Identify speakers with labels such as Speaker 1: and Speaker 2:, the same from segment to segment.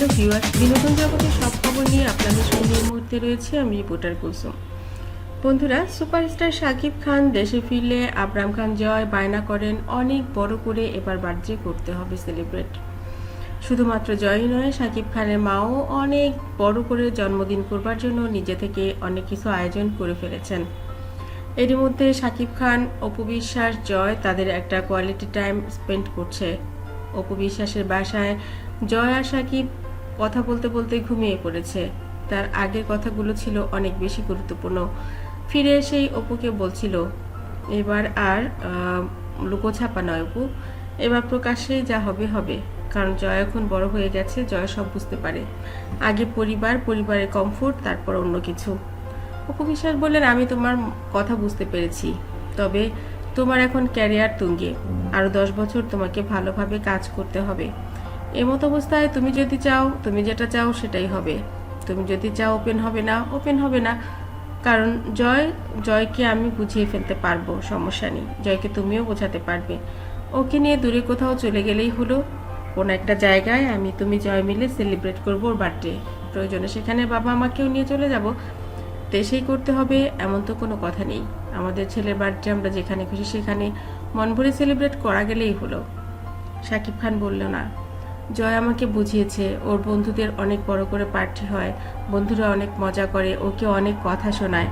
Speaker 1: Hello viewers, বিনোদন জগতের সব খবর নিয়ে আপনাদের সঙ্গে এই মুহূর্তে রয়েছে আমি রিপোর্টার কুলসুম। বন্ধুরা, সুপারস্টার শাকিব খান দেশে ফিরলে আবরাম খান জয় বায়না করেন, অনেক বড় করে এবার বার্থডে করতে হবে সেলিব্রেট। শুধুমাত্র জয়ই নয়, শাকিব খানের মাও অনেক বড় করে জন্মদিন করবার জন্য নিজে থেকে অনেক কিছু আয়োজন করে ফেলেছেন। এরই মধ্যে শাকিব খান, অপু বিশ্বাস, জয় তাদের একটা কোয়ালিটি টাইম স্পেন্ড করছে। অপু বিশ্বাসের বাসায় জয় আর শাকিব কথা বলতে বলতে ঘুমিয়ে পড়েছে। তার আগের কথাগুলো ছিল অনেক বেশি গুরুত্বপূর্ণ। ফিরে এসেই অপুকে বলছিল, এবার আর লুকোছাপা নয় অপু। এবার প্রকাশ্যেই যা হবে হবে। কারণ জয় এখন বড় হয়ে গেছে, জয় সব বুঝতে পারে। আগে পরিবার পরিবারের কমফোর্ট তারপর অন্য কিছু। অপু বিশ্বাস বললেন, আমি তোমার কথা বুঝতে পেরেছি। তবে তোমার এখন ক্যারিয়ার তুঙ্গে। আরও দশ বছর তোমাকে ভালোভাবে কাজ করতে হবে। এমত অবস্থায় তুমি যদি চাও, তুমি যেটা চাও সেটাই হবে। তুমি যদি চাও ওপেন হবে না ওপেন হবে না। কারণ জয়, জয়কে আমি বুঝিয়ে ফেলতে পারব, সমস্যা নেই। জয়কে তুমিও বোঝাতে পারবে। ওকে নিয়ে দূরে কোথাও চলে গেলেই হলো, কোনো একটা জায়গায় আমি তুমি জয় মিলে সেলিব্রেট করব ওর বার্থডে প্রয়োজনে সেখানে বাবা আমাকেও নিয়ে চলে যাব। দেশেই করতে হবে, এমন তো কোনো কথা নেই। আমাদের ছেলের বার্থডে আমরা যেখানে খুশি সেখানে মন ভরে সেলিব্রেট করা গেলেই হলো। শাকিব খান বলল না জয় আমাকে বুঝিয়েছে, ওর বন্ধুদের অনেক বড় করে পার্টি হয়, বন্ধুরা অনেক মজা করে, ওকে অনেক কথা শোনায়।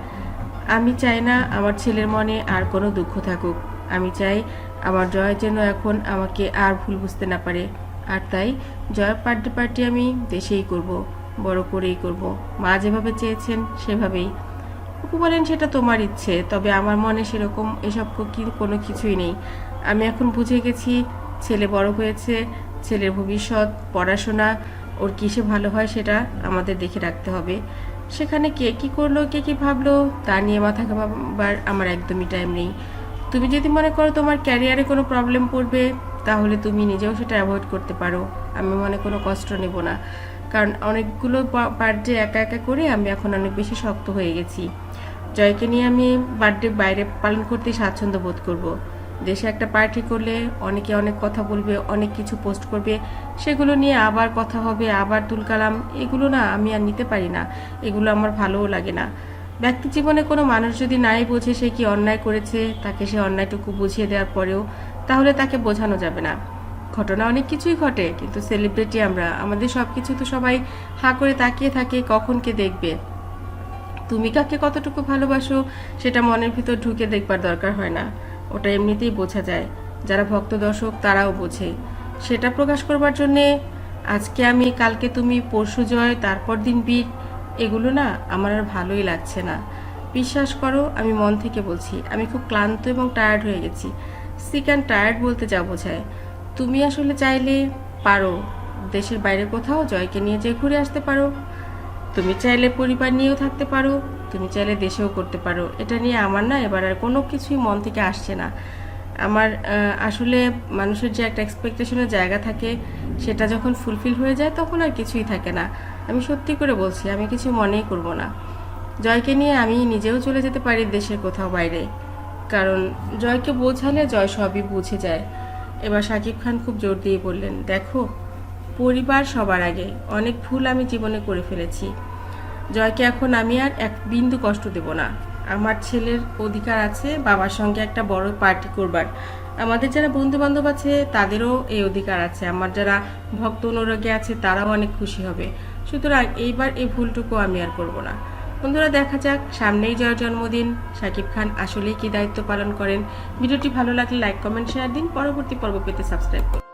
Speaker 1: আমি চাই না আমার ছেলের মনে আর কোনো দুঃখ থাকুক। আমি চাই আমার জয় যেন এখন আমাকে আর ভুল বুঝতে না পারে। আর তাই জয় বার্থডে পার্টি আমি দেশেই করব, বড় করেই করব। মা যেভাবে চেয়েছেন সেভাবেই। অপু বলেন, সেটা তোমার ইচ্ছে, তবে আমার মনে সেরকম এসব কি কোনো কিছুই নেই। আমি এখন বুঝে গেছি ছেলে বড় হয়েছে ছেলের ভবিষ্যৎ, পড়াশোনা, ওর কিসে ভালো হয় সেটা আমাদের দেখে রাখতে হবে। সেখানে কে কি করল, কে কি ভাবলো, তা নিয়ে মাথা ঘামাবার আমার একদমই টাইম নেই। তুমি যদি মনে করো তোমার ক্যারিয়ারে কোনো প্রবলেম পড়বে, তাহলে তুমি নিজেও সেটা অ্যাভয়েড করতে পারো। আমি মনে কোনো কষ্ট নেব না। কারণ অনেকগুলো বার্থডে একা একা করে আমি এখন অনেক বেশি শক্ত হয়ে গেছি। জয়কে নিয়ে আমি বার্থডে বাইরে পালন করতে স্বাচ্ছন্দ্য বোধ করব। দেশে একটা পার্টি করলে অনেকে অনেক কথা বলবে, অনেক কিছু পোস্ট করবে, সেগুলো নিয়ে আবার কথা হবে, আবার তুলকালাম এগুলো না আমি আর নিতে পারি না, এগুলো আমার ভালোও লাগে না। ব্যক্তি জীবনে কোনো মানুষ যদি নাই বোঝে সে কি অন্যায় করেছে, তাকে সে অন্যায়টুকু বুঝিয়ে দেওয়ার পরেও তাহলে তাকে বোঝানো যাবে না। ঘটনা অনেক কিছুই ঘটে, কিন্তু সেলিব্রিটি আমরা, আমাদের সব কিছু তো সবাই হা করে তাকিয়ে থাকে, কখন কে দেখবে। তুমি কাকে কতটুকু ভালোবাসো, সেটা মনের ভিতর ঢুকে দেখবার দরকার হয় না। ওটা এমনিতেই বোঝা যায়। যারা ভক্ত দর্শক, তারাও বোঝে। সেটা প্রকাশ করবার জন্যে আজকে আমি, কালকে তুমি, পরশু জয়, তারপর দিন বীর এগুলো না আমার আর ভালোই লাগছে না। বিশ্বাস করো, আমি মন থেকে বলছি, আমি খুব ক্লান্ত এবং টায়ার্ড হয়ে গেছি। সিক অ্যান্ড টায়ার্ড বলতে যা বোঝায়। তুমি আসলে চাইলে পারো, দেশের বাইরে কোথাও জয়কে নিয়ে যে ঘুরে আসতে পারো। তুমি চাইলে পরিবার নিয়েও থাকতে পারো, তুমি চাইলে দেশেও করতে পারো। এটা নিয়ে আমার না এবার আর কোনো কিছুই মন থেকে আসছে না। আমার আসলে মানুষের যে একটা এক্সপেকটেশনের জায়গা থাকে, সেটা যখন ফুলফিল হয়ে যায়, তখন আর কিছুই থাকে না। আমি সত্যি করে বলছি, আমি কিছু মনেই করব না। জয়কে নিয়ে আমি নিজেও চলে যেতে পারি দেশের কোথাও বাইরে। কারণ জয়কে বোঝালে জয় সবই বুঝে যায়। এবার শাকিব খান খুব জোর দিয়ে বললেন, দেখো পরিবার সবার আগে। অনেক ভুল আমি জীবনে করে ফেলেছি। জয়কে এখন আমি আর এক বিন্দু কষ্ট দেব না। আমার ছেলের অধিকার আছে, বাবার সঙ্গে একটা বড় পার্টি করবার। আমাদের যারা বন্ধু বান্ধব আছে, তাদেরও এই অধিকার আছে। আমার যারা ভক্ত অনুরাগে আছে, তারাও অনেক খুশি হবে। সুতরাং এইবার এই ভুলটুকু আমি আর করব না। বন্ধুরা, দেখা যাক। সামনেই জয়ের জন্মদিন। শাকিব খান আসলেই কি দায়িত্ব পালন করেন? ভিডিওটি ভালো লাগলে লাইক, কমেন্ট, শেয়ার দিন। পরবর্তী পর্ব পেতে সাবস্ক্রাইব করুন।